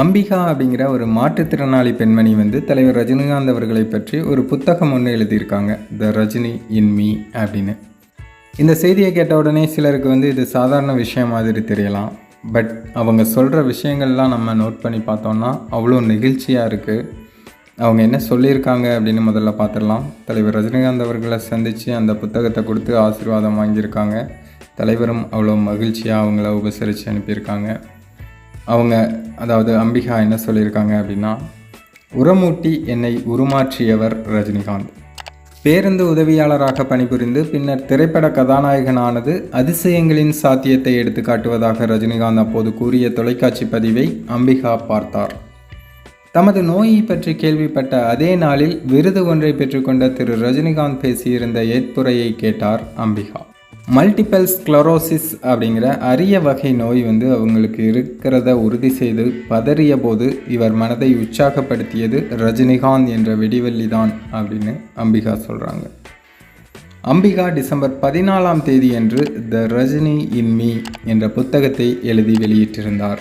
அம்பிகா அப்படிங்கிற ஒரு மாற்றுத்திறனாளி பெண்மணி வந்து தலைவர் ரஜினிகாந்த் அவர்களை பற்றி ஒரு புத்தகம் ஒன்று எழுதியிருக்காங்க. த ரஜினி இன் மீ அப்படின்னு. இந்த செய்தியை கேட்ட உடனே சிலருக்கு வந்து இது சாதாரண விஷயம் மாதிரி தெரியலாம். பட் அவங்க சொல்கிற விஷயங்கள்லாம் நம்ம நோட் பண்ணி பார்த்தோம்னா அவ்வளோ நெகிழ்ச்சியாக இருக்குது அவங்க என்ன சொல்லியிருக்காங்க அப்படின்னு முதல்ல பார்த்துடலாம். தலைவர் ரஜினிகாந்த் அவர்களை சந்தித்து அந்த புத்தகத்தை கொடுத்து ஆசீர்வாதம் வாங்கியிருக்காங்க. தலைவரும் அவ்வளோ மகிழ்ச்சியாக அவங்கள உபசரித்து அனுப்பியிருக்காங்க. அவங்க அதாவது அம்பிகா என்ன சொல்லியிருக்காங்க அப்படின்னா உரமூட்டி என்னை உருமாற்றியவர் ரஜினிகாந்த். பேருந்து உதவியாளராக பணிபுரிந்து பின்னர் திரைப்பட கதாநாயகனானது அதிசயங்களின் சாத்தியத்தை எடுத்து காட்டுவதாக ரஜினிகாந்த் அப்போது கூறிய தொலைக்காட்சி பதிவை அம்பிகா பார்த்தார். தமது நோயை பற்றி கேள்விப்பட்ட அதே நாளில் விருது ஒன்றை பெற்றுக்கொண்ட திரு ரஜினிகாந்த் பேசியிருந்த ஏற்புரையை கேட்டார் அம்பிகா. மல்டிபிள் ஸ்க்ளரோசிஸ் அப்படிங்கிற அரிய வகை நோய் வந்து அவங்களுக்கு இருக்கிறத உறுதி செய்து பதறிய போது இவர் மனதை உற்சாகப்படுத்தியது ரஜினிகாந்த் என்ற வெடிவள்ளி தான் அப்படின்னு அம்பிகா சொல்கிறாங்க அம்பிகா டிசம்பர் பதினாலாம் தேதியன்று த ரஜினி இன் மீ என்ற புத்தகத்தை எழுதி வெளியிட்டிருந்தார்.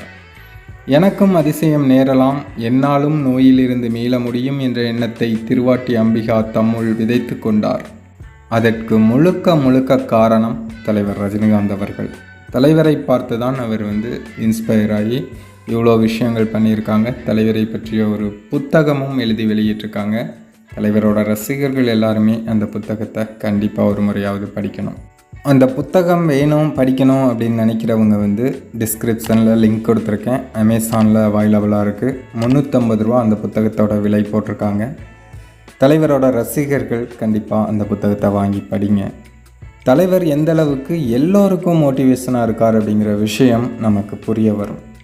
எனக்கும் அதிசயம் நேரலாம் என்னாலும் நோயிலிருந்து மீள முடியும் என்ற எண்ணத்தை திருவாட்டி அம்பிகா தம்முள் விதைத்து கொண்டார். அதற்கு முழுக்க முழுக்க காரணம் தலைவர் ரஜினிகாந்த் அவர்கள். தலைவரை பார்த்து தான் அவர் வந்து இன்ஸ்பயர் ஆகி இவ்வளோ விஷயங்கள் பண்ணியிருக்காங்க. தலைவரை பற்றிய ஒரு புத்தகமும் எழுதி வெளியிட்டிருக்காங்க. தலைவரோட ரசிகர்கள் எல்லாருமே அந்த புத்தகத்தை கண்டிப்பாக ஒரு முறையாவது படிக்கணும். அந்த புத்தகம் வேணும் படிக்கணும் அப்படின்னு நினைக்கிறவங்க வந்து டிஸ்கிரிப்ஷனில் லிங்க் கொடுத்துருக்கேன். அமேசானில் அவைலபிளாக இருக்குது முந்நூற்றம்பது ரூபா அந்த புத்தகத்தோட விலை போட்டிருக்காங்க. தலைவரோட ரசிகர்கள் கண்டிப்பாக அந்த புத்தகத்தை வாங்கி படிங்க. தலைவர் எந்த அளவுக்கு எல்லோருக்கும் மோட்டிவேஷனாக இருக்கார் அப்படிங்கிற விஷயம் நமக்கு புரிய வரும்.